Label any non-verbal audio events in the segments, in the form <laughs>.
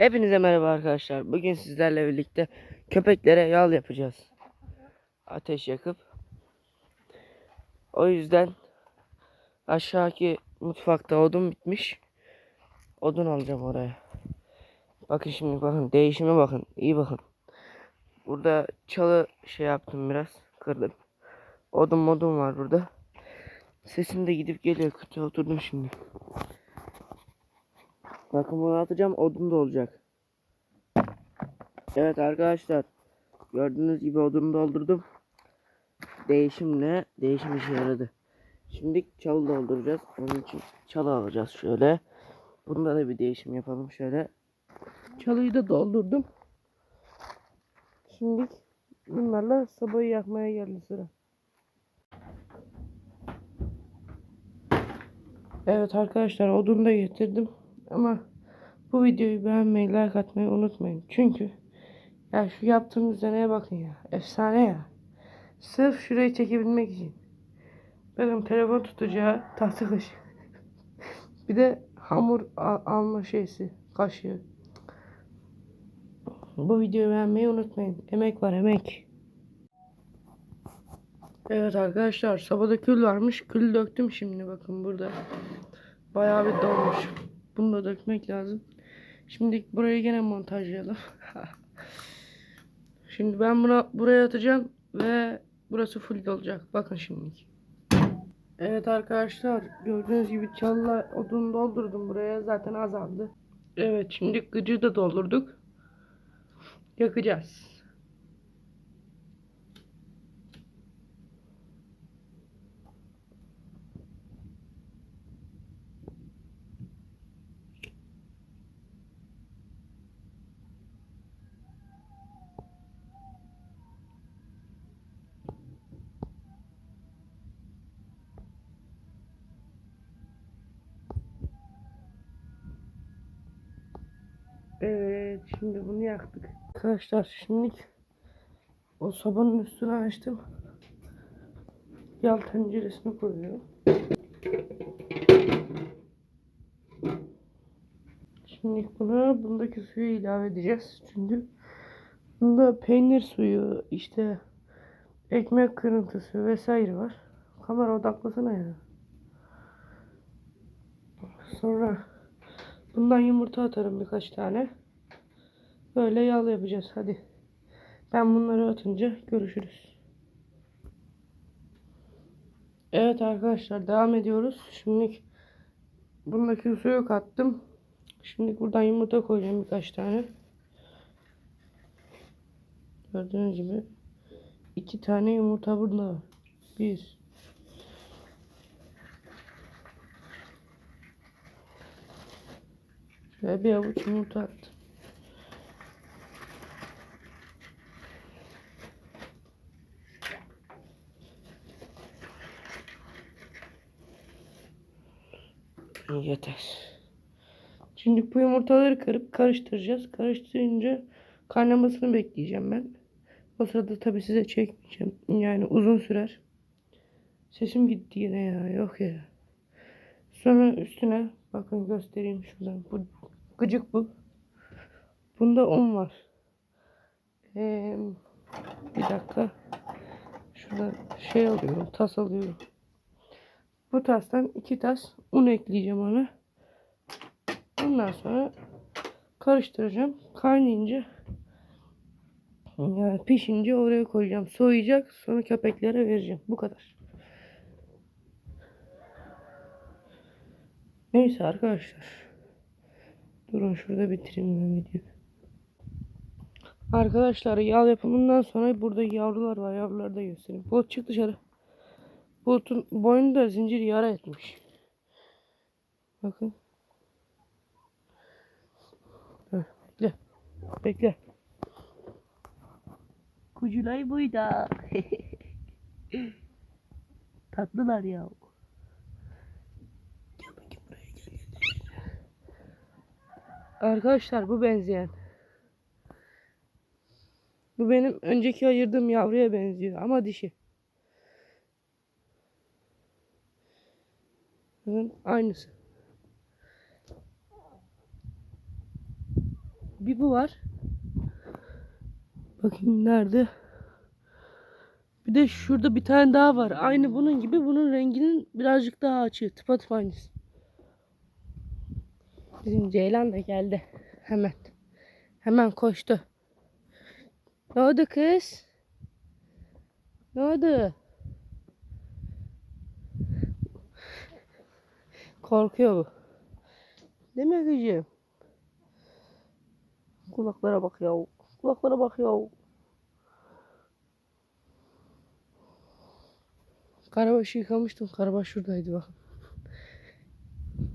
Hepinize merhaba arkadaşlar. Bugün sizlerle birlikte köpeklere yal yapacağız. Ateş yakıp. O yüzden aşağıki mutfakta odun bitmiş. Odun alacağım oraya. Bakın şimdi bakın değişime bakın. İyi bakın. Burada çalı şey yaptım biraz. Kırdım. Odun modun var burada. Sesim de gidip geliyor. Kötü oturdum şimdi. Bakın bunu atacağım odun da olacak. Evet arkadaşlar. Gördüğünüz gibi odunu doldurdum. Değişimle değişim işe yaradı. Şimdi çalı dolduracağız. Onun için çalı alacağız şöyle. Bunda da bir değişim yapalım şöyle. Çalıyı da doldurdum. Şimdi bunlarla sobayı yakmaya geldi sıra. Evet arkadaşlar odunu da getirdim. Ama bu videoyu beğenmeyi, like atmayı unutmayın. Çünkü ya şu yaptığım düzeneye bakın ya. Efsane ya. Sırf şurayı çekebilmek için. Benim telefon tutacağı tahta kaşığı. <laughs> Bir de hamur al- alma şeysi. Kaşığı. Bu videoyu beğenmeyi unutmayın. Emek var emek. Evet arkadaşlar sobada kül varmış. Kül döktüm şimdi bakın burada. Bayağı bir dolmuş. Bunu da dökmek lazım. Şimdi burayı gene montajlayalım. <laughs> şimdi ben buna buraya atacağım ve burası full olacak. Bakın şimdi. Evet arkadaşlar gördüğünüz gibi çalıla odun doldurdum buraya zaten azaldı. Evet şimdi gıcı da doldurduk. Yakacağız. Evet şimdi bunu yaktık. Arkadaşlar şimdi o sobanın üstüne açtım. Yal tenceresini koyuyorum. Şimdi buna bundaki suyu ilave edeceğiz. Çünkü bunda peynir suyu işte ekmek kırıntısı vesaire var. Kamera odaklasana ya. Sonra bundan yumurta atarım birkaç tane. Böyle yağlı yapacağız hadi. Ben bunları atınca görüşürüz. Evet arkadaşlar devam ediyoruz. Şimdi bundaki suyu kattım. Şimdi buradan yumurta koyacağım birkaç tane. Gördüğünüz gibi iki tane yumurta burada. Bir. Şöyle bir avuç yumurta attım. Yeter. Şimdi bu yumurtaları kırıp karıştıracağız. Karıştırınca kaynamasını bekleyeceğim ben. O sırada tabii size çekmeyeceğim. Yani uzun sürer. Sesim gitti yine ya. Yok ya. Sonra üstüne bakın göstereyim şuradan. Bu gıcık bu. Bunda un var. Ee, bir dakika. Şurada şey alıyorum. Tas alıyorum. Bu tastan iki tas un ekleyeceğim ona. Ondan sonra karıştıracağım. Kaynayınca yani pişince oraya koyacağım. Soğuyacak. Sonra köpeklere vereceğim. Bu kadar. Neyse arkadaşlar. Durun şurada bitireyim ben videoyu. Arkadaşlar yağ yapımından sonra burada yavrular var. Yavruları da göstereyim. Bulut çık dışarı. Bulut'un boynunda zincir yara etmiş. Bakın. Heh, bekle. Bekle. Kuculay buyda. <laughs> Tatlılar ya. Arkadaşlar bu benzeyen. Bu benim önceki ayırdığım yavruya benziyor ama dişi. Bakın aynısı. Bir bu var. Bakayım nerede? Bir de şurada bir tane daha var. Aynı bunun gibi. Bunun renginin birazcık daha açığı. Tıpatıp aynısı. Bizim Ceylan da geldi. Hemen. Hemen koştu. Ne oldu kız? Ne oldu? Korkuyor bu. Değil mi kızım? Kulaklara bak ya. Kulaklara bak ya. Karabaşı yıkamıştım. Karabaş şuradaydı bakın.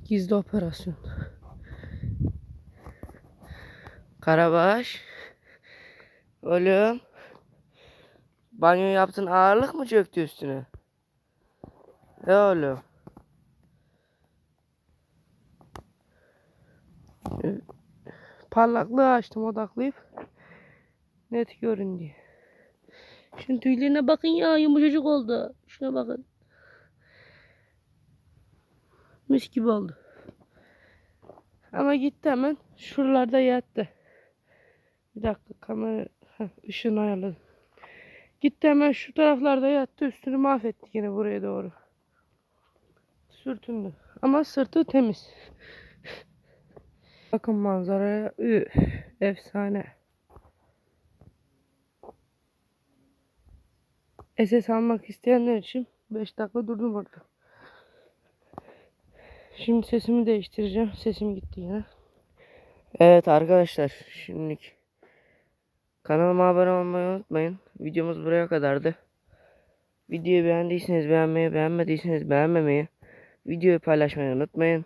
Gizli operasyon. Karabaş. Oğlum. Banyo yaptın ağırlık mı çöktü üstüne? Ne oğlum? Parlaklığı açtım odaklayıp. Net görün diye. Şunun tüylerine bakın ya yumuşacık oldu. Şuna bakın. Mis gibi oldu. Ama gitti hemen. Şuralarda yattı. Bir dakika kamera Heh, ışığını ayarladım. Gitti hemen şu taraflarda yattı. Üstünü mahvetti yine buraya doğru. Sürtündü. Ama sırtı temiz. Bakın manzaraya. Üf, efsane. SS almak isteyenler için 5 dakika durdum orada. Şimdi sesimi değiştireceğim. Sesim gitti yine. Evet arkadaşlar şimdilik kanalıma abone olmayı unutmayın. Videomuz buraya kadardı. Videoyu beğendiyseniz beğenmeyi, beğenmediyseniz beğenmemeyi, videoyu paylaşmayı unutmayın.